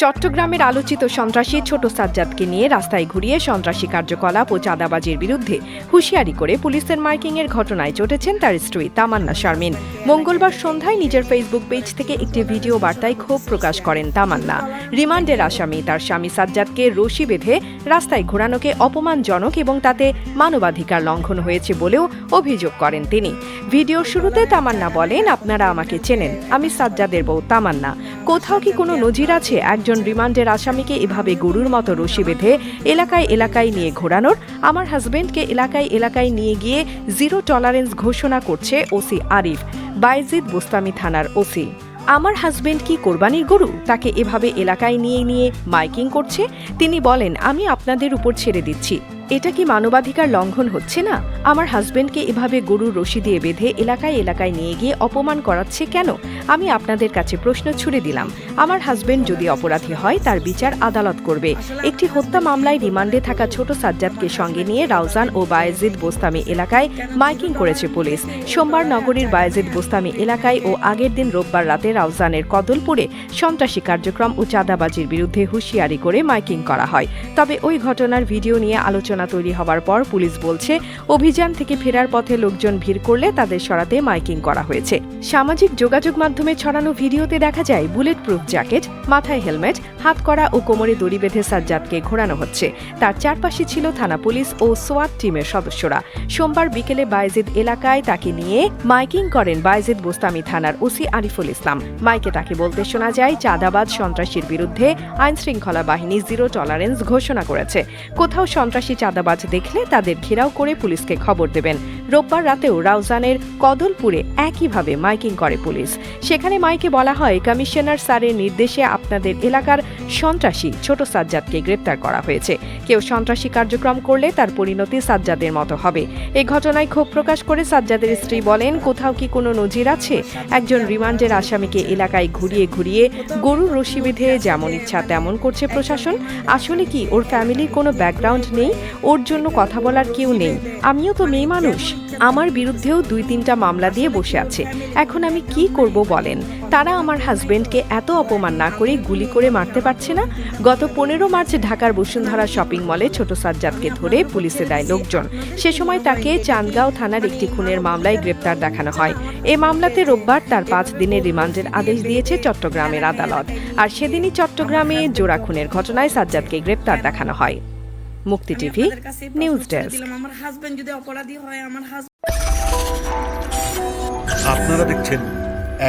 চট্টগ্রামের আলোচিত সন্ত্রাসী ছোট সাজ্জাদকে নিয়ে রাস্তায় ঘুরিয়ে সন্ত্রাসী কার্যকলাপ ও চাঁদাবাজির বিরুদ্ধে হুঁশিয়ারি করে পুলিশের মাইকিংয়ের ঘটনায় চটেছেন তার স্ত্রী তামান্না শারমিন। মঙ্গলবার সন্ধ্যায় নিজের ফেসবুক পেজ থেকে একটি ভিডিও বার্তায় ক্ষোভ প্রকাশ করেন তামান্না। রিমান্ডের আসামি তার স্বামী সাজ্জাদকে রশি বেঁধে রাস্তায় ঘোরানোকে অপমানজনক এবং তাতে মানবাধিকার লঙ্ঘন হয়েছে বলেও অভিযোগ করেন তিনি। ভিডিওর শুরুতে তামান্না বলেন, আপনারা আমাকে চেনেন, আমি সাজ্জাদের বউ তামান্না। কোথাও কি কোনো নজির আছে? একজন রিমান্ডের আসামিকে এভাবে গরুর মতো রশি বেঁধে এলাকায় এলাকায় নিয়ে ঘোরানোর, আমার হাজবেন্ডকে এলাকায় এলাকায় নিয়ে গিয়ে জিরো টলারেন্স ঘোষণা করছে ওসি আরিফ, বাইজিদ বোস্তামি থানার ওসি। আমার হাজবেন্ড কি কোরবানির গরু? তাকে এভাবে এলাকায় নিয়ে নিয়ে মাইকিং করছে? তিনি বলেন, আমি আপনাদের উপর ছেড়ে দিচ্ছি। এটা কি মানবাধিকার লঙ্ঘন হচ্ছে না? আমার হাজবেন্ডকে এভাবে গরুর রশি দিয়ে বেঁধে এলাকায় এলাকায় নিয়ে গিয়ে অপমান করাচ্ছে কেন? আমি আপনাদের কাছে প্রশ্ন ছুড়ে দিলাম। আমার হাজবেন্ড যদি অপরাধী হয়, তার বিচার আদালত করবে। একটি হত্যা মামলায় রিমান্ডে থাকা ছোট সাজ্জাদকে সঙ্গে নিয়ে রাউজান ও বায়েজিদ বোস্তামি এলাকায় মাইকিং করেছে পুলিশ। সোমবার নগরীর বায়েজিদ বোস্তামি এলাকায় ও আগের দিন রোববার রাতে রাউজানের কদলপুরে সন্ত্রাসী কার্যক্রম ও চাঁদাবাজির বিরুদ্ধে হুঁশিয়ারি করে মাইকিং করা হয়। তবে ওই ঘটনার ভিডিও নিয়ে আলোচনা তৈরি হওয়ার পর পুলিশ বলছে, অভিযান থেকে ফেরার পথে লোকজন ভিড় করলে তাদের সরাতে মাইকিং করা হয়েছে। সামাজিক যোগাযোগ মাধ্যমে ছড়ানো ভিডিওতে দেখা যায় বুলেট প্রুফ জ্যাকেট, মাথায় হেলমেট, হাত করা ও কোমরে দড়ি বেঁধে সাজ্জাদকে ঘোরানো হচ্ছে। তার চারপাশে ছিল থানা পুলিশ ও সোয়াট টিমের সদস্যরা। সোমবার বিকেলে বায়েজিদ এলাকায় তাকে নিয়ে মাইকিং করেন বায়েজিদ বোস্তামি থানার ওসি আরিফুল ইসলাম। মাইকে তাকে বলতে শোনা যায় চাঁদাবাদ সন্ত্রাসীর বিরুদ্ধে আইন শৃঙ্খলা বাহিনী জিরো টলারেন্স ঘোষণা করেছে। কোথাও সন্ত্রাসী চাঁদাবাজ দেখলে তাদের ঘেরাও করে পুলিশকে খবর দেবেন। রোববার রাতেও রাউজানের কদলপুরে একইভাবে মাইকিং করে পুলিশ। সেখানে মাইকে বলা হয়, কমিশনার স্যারের নির্দেশে আপনাদের এলাকার সন্ত্রাসী ছোট সাজ্জাদকে গ্রেপ্তার করা হয়েছে। কেউ সন্ত্রাসী কার্যক্রম করলে তার পরিণতি সাজ্জাদের মতো হবে। এই ঘটনায় ক্ষোভ প্রকাশ করে সাজ্জাদের স্ত্রী বলেন, কোথাও কি কোনো নজির আছে? একজন রিমান্ডের আসামিকে এলাকায় ঘুরিয়ে ঘুরিয়ে গরুর রশি বেঁধে যেমন ইচ্ছা তেমন করছে প্রশাসন। আসলে কি ওর ফ্যামিলির কোনো ব্যাকগ্রাউন্ড নেই? ওর জন্য কথা বলার কেউ নেই। আমিও তো মেয়ে মানুষ। আমার বিরুদ্ধেও দুই তিনটা মামলা দিয়ে বসে আছে। এখন আমি কি করব বলেন? তারা আমার হাজবেন্ডকে এত অপমান না করে গুলি করে মারতে পারছে না? গত পনেরো মার্চ ঢাকার বসুন্ধরা শপিং মলে ছোট সাজ্জাদকে ধরে পুলিশে দেয় লোকজন। সে সময় তাকে চান্দগাঁও থানার একটি খুনের মামলায় গ্রেপ্তার দেখানো হয়। এ মামলাতে রোববার তার পাঁচ দিনের রিমান্ডের আদেশ দিয়েছে চট্টগ্রামের আদালত। আর সেদিনই চট্টগ্রামে জোড়া খুনের ঘটনায় সাজ্জাদকে গ্রেপ্তার দেখানো হয়। Mukti TV news desk. আমার হাজবেন্ড যদি অপরাধী হয় আমার হাজবেন্ড আপনারা দেখছেন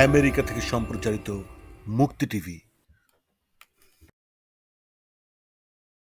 আমেরিকা থেকে সম্প্রচারিত মুক্তি টিভি।